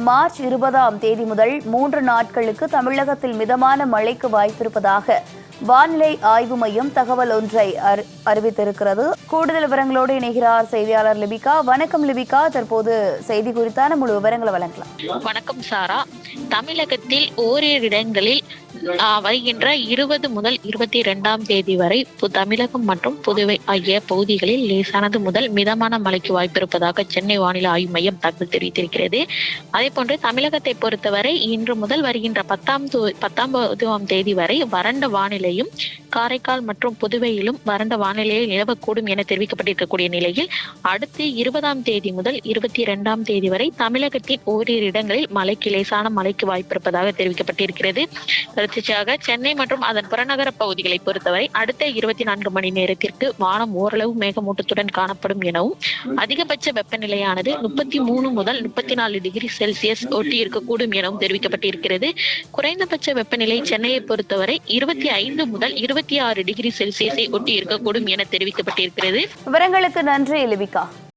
March இருபதாம் தேதி முதல் மூன்று நாட்களுக்கு தமிழகத்தில் மிதமான மழைக்கு வாய்ப்பிருப்பதாக வானிலை ஆய்வு மையம் தகவல் ஒன்றை அறி- அறிவித்திருக்கிறது. கூடுதல் விவரங்களோடு இணைகிறார் செய்தியாளர் லிபிகா. வணக்கம் லிபிகா. தற்போது செய்தி குறித்தான முழு விவரங்களை வழங்கலாம். வணக்கம் சாரா. தமிழகத்தில் ஓரிரு இடங்களில் வருகின்ற இருபது முதல் இருபத்தி இரண்டாம் தேதி வரை பு- தமிழகம் மற்றும் புதுவை ஆகிய பகுதிகளில் லேசானது முதல் மிதமான மழைக்கு வாய்ப்பிருப்பதாக சென்னை வானிலை ஆய்வு மையம் தகவல் தெரிவித்திருக்கிறது. அதே போன்று தமிழகத்தை பொறுத்தவரை இன்று முதல் வருகின்ற பத்தாம் பத்தாம் தேதி வரை வறண்ட வானிலை வரையும் காரைக்கால் மற்றும் புதுவையிலும் வறண்ட வானிலையை நிலவக்கூடும் என தெரிவிக்கப்பட்டிருக்கக்கூடிய நிலையில் அடுத்து இருபதாம் தேதி முதல் இருபத்தி இரண்டாம் தேதி வரை தமிழகத்தின் ஓரிரு இடங்களில் மழைக்கு லேசான மழைக்கு வாய்ப்பிருப்பதாக தெரிவிக்கப்பட்டிருக்கிறது. தொடர்ச்சியாக சென்னை மற்றும் அதன் புறநகர பகுதிகளை பொறுத்தவரை அடுத்த இருபத்தி நான்கு மணி நேரத்திற்கு வானம் ஓரளவு மேகமூட்டத்துடன் காணப்படும் எனவும் அதிகபட்ச வெப்பநிலையானது முப்பத்தி மூணு முதல் முப்பத்தி நாலு டிகிரி செல்சியஸ் ஒட்டி இருக்கக்கூடும் எனவும் தெரிவிக்கப்பட்டிருக்கிறது. குறைந்தபட்ச வெப்பநிலை சென்னையை பொறுத்தவரை இருபத்தி ஐந்து முதல் இருபத்தி ஆறு டிகிரி செல்சியஸை ஒட்டி இருக்கக்கூடும் என தெரிவிக்கப்பட்டிருக்கிறது. விவரங்களுக்கு நன்றி லிபிகா